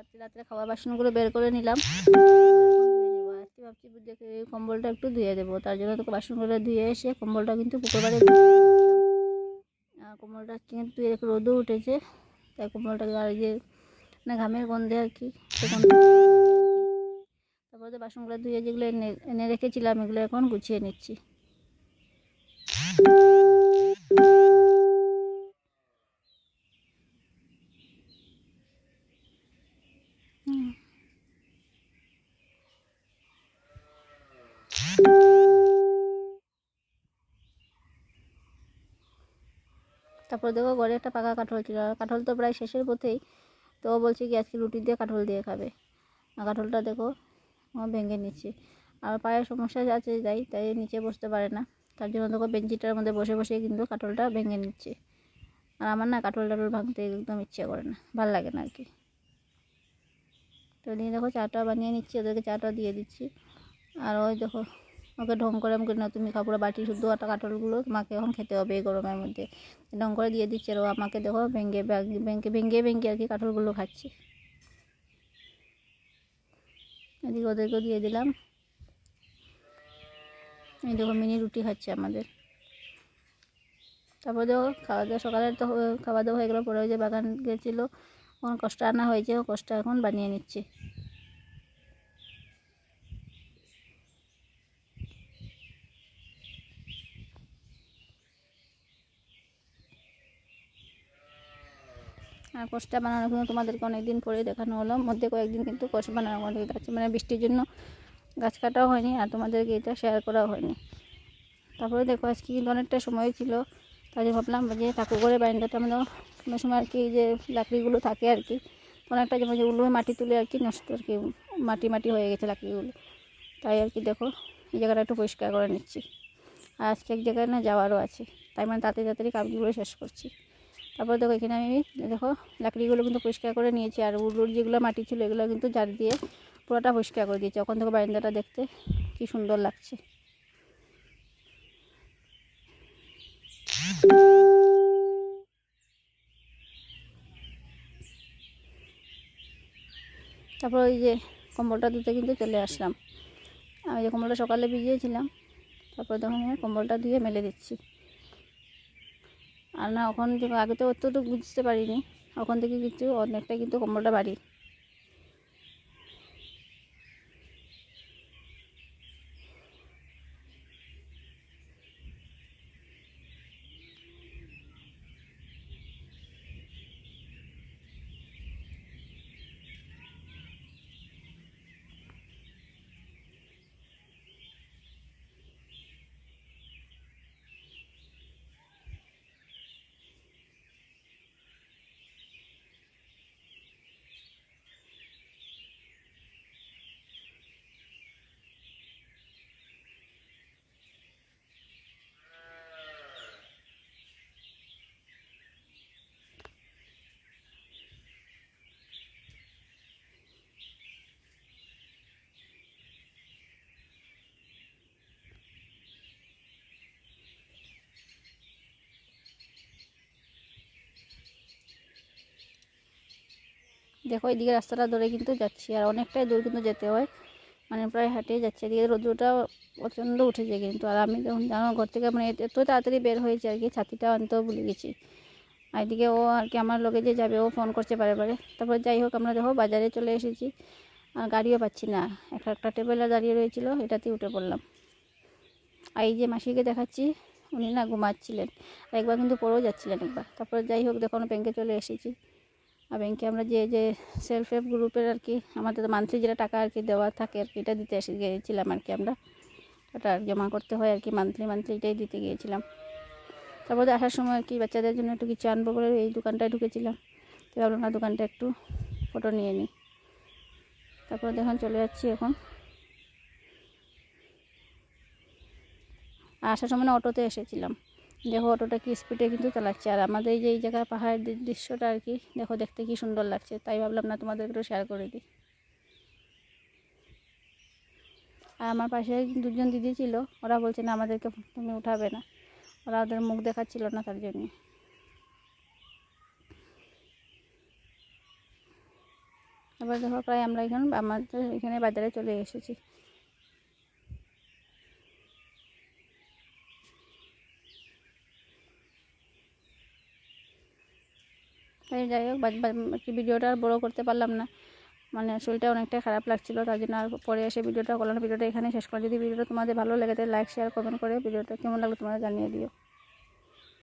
রাত্রে রাত্রে খাবার বাসনগুলো বের করে নিলাম। আজকে ভাবছি দেখে কম্বলটা একটু ধুয়ে দেবো, তার জন্য তোকে বাসনগুলো ধুয়ে এসে কম্বলটা কিন্তু পুকুর বাড়ি আর কম্বলটা কিন্তু রোদও উঠেছে, তাই কম্বলটাকে আর যে মানে ঘামের গন্ধে আর কি তারপরে বাসনগুলো ধুয়ে যেগুলো এনে এনে রেখেছিলাম, এগুলো এখন গুছিয়ে নিচ্ছি। তারপর দেখো ঘরে একটা পাকা কাঁঠাল ছিল। আর কাঁঠাল তো প্রায় শেষের পথেই। তো ও বলছে কি, আজকে রুটি দিয়ে কাঁঠাল দিয়ে খাবে। কাঁঠালটা দেখো ভেঙে নিচ্ছে। আর পায়ের সমস্যা আছে তাই তাই নিচে বসতে পারে না। তার জন্য দেখো বেঞ্চিটার মধ্যে বসে বসে কিন্তু কাঁঠালটা ভেঙে নিচ্ছে। আর আমার না কাঁঠাল টাঠল ভাঙতে একদম ইচ্ছে করে না, ভালো লাগে না আর কি। তো নিয়ে দেখো চাটা বানিয়ে নিচ্ছি, ওদেরকে চাটা দিয়ে দিচ্ছি। আর ওই দেখো ওকে ঢং করে আমাকে না, তুমি কাপড়ে বাটি শুদ্ধ আটা, কাঁঠালগুলো তোমাকে এখন খেতে হবে এই গরমের মধ্যে। ঢং করে দিয়ে দিচ্ছে আর আমাকে দেখো ভেঙে ভেঙে ভেঙে ভেঙে আর কি কাঁঠালগুলো খাচ্ছি। এদিকে ওদেরকেও দিয়ে দিলাম। এই দেখো মিনি রুটি খাচ্ছে আমাদের। তারপর দেখো খাওয়া দাওয়া, সকালে তো খাওয়া দাওয়া হয়ে গেলো, পরে ওই যে বাগান গেছিল, কষ্ট আনা হয়েছে ও কষ্ট এখন বানিয়ে নিচ্ছে। আর কষ্টা বানানো কিন্তু তোমাদেরকে অনেকদিন পরে দেখানো হলো। মধ্যে কয়েকদিন কিন্তু কষ বানানো আমাদের গাছ। মানে বৃষ্টির জন্য গাছ কাটাও হয়নি আর তোমাদেরকে এটা শেয়ার করাও হয়নি। তারপরে দেখো, আজকে কিন্তু অনেকটা সময় ছিল। তাই ভাবলাম যে ঠাকুর করে বারান্দাটা মানে কোনো সময় আর কি যে লাকড়িগুলো থাকে আর কি অনেকটা যেমন যেগুলো মাটি তুলে আর কি নষ্ট আর কি, মাটি মাটি হয়ে গেছে লাকড়িগুলো। তাই আর কি দেখো, এই জায়গাটা একটু পরিষ্কার করে নিচ্ছি। আর আজকে এক জায়গায় না যাওয়ারও আছে। তাই মানে তাড়াতাড়ি তাড়াতাড়ি কাজগুলো শেষ করছি। তারপর দেখো এখানে আমি, দেখো লাকড়িগুলো কিন্তু পরিষ্কার করে নিয়েছি, আর উড়ুর যেগুলো মাটি ছিল এগুলো কিন্তু জার দিয়ে পুরোটা পরিষ্কার করে দিয়েছি। ওখান থেকে বারান্দাটা দেখতে কি সুন্দর লাগছে। তারপর ওই যে কম্বলটা ধুতে কিন্তু চলে আসলাম। আমি যে কম্বলটা সকালে ভিজিয়েছিলাম, তারপর তখন কম্বলটা ধুয়ে মেলে দিচ্ছি। আর না, ওখান থেকে, আগে তো অত্যন্ত বুঝতে পারিনি। ওখান থেকে কিন্তু অনেকটা কিন্তু কম্বলটা বাড়ি। দেখো, এদিকে রাস্তাটা ধরে কিন্তু যাচ্ছি, আর অনেকটাই দূর কিন্তু যেতে হয়। মানে প্রায় হাঁটে যাচ্ছে, এদিকে রোদ্রটা প্রচণ্ড উঠেছে কিন্তু। আর আমি যখন জানো, ঘর থেকে মানে এত তাড়াতাড়ি বের হয়েছে আর কি, ছাতিটা আনতেও ভুলে গেছি। আর এদিকে ও আর কি আমার লোকে যে যাবে, ও ফোন করছে বারে বারে। তারপর যাই হোক, আমরা দেখো বাজারে চলে এসেছি। আর গাড়িও পাচ্ছি না। একটা একটা টেবিলে দাঁড়িয়ে রয়েছিল, এটাতেই উঠে পড়লাম। আর এই যে মাসিকে দেখাচ্ছি, উনি না ঘুমাচ্ছিলেন। একবার কিন্তু পরেও যাচ্ছিলেন একবার। তারপর যাই হোক, দেখো ব্যাংকে চলে এসেছি। ব্যাংকে আমরা যে যে সেলফ হেল্প গ্রুপের আর কি আমাদের মান্থলি যেটা টাকা আর কি দেওয়া থাকে আর কি এটা দিতে এসে গিয়েছিলাম আর কি আমরা। ওটা জমা করতে হয় আর কি মান্থলি মান্থলি এটাই দিতে গিয়েছিলাম। তারপর আসার সময় আর কি বাচ্চাদের জন্য একটু কিছু আনব বলে এই দোকানটায় ঢুকেছিলাম। তো ভাবলাম না দোকানটা একটু ফটো নিয়ে নিই। তারপরে দেখুন চলে যাচ্ছি এখন। আসার সময় অটোতে এসেছিলাম। দেখো অটোটা কি স্পিডে কিন্তু চালাচ্ছে। আর আমাদের যে এই জায়গার পাহাড়ের দৃশ্যটা আর কি, দেখো দেখতে কি সুন্দর লাগছে, তাই ভাবলাম না তোমাদের একটু শেয়ার করে দিই। আর আমার পাশে দুজন দিদি ছিল, ওরা বলছে, না, আমাদেরকে তুমি উঠাবে না। ওরা ওদের মুখ দেখাচ্ছিল না তার জন্য। এবার দেখো, প্রায় আমরা এখন আমাদের এখানে বাজারে চলে এসেছি। যাই হোক কি ভিডিওটা আর বড়ো করতে পারলাম না। মানে শরীরটা অনেকটাই খারাপ লাগছিল, তার জন্য আর পরে এসে ভিডিওটা করলাম ভিডিওটা এখানে শেষ করলাম যদি ভিডিওটা তোমাদের ভালো লেগে থাকে লাইক শেয়ার কমেন্ট করে ভিডিওটা কেমন লাগল তোমাদের জানিয়ে দিও।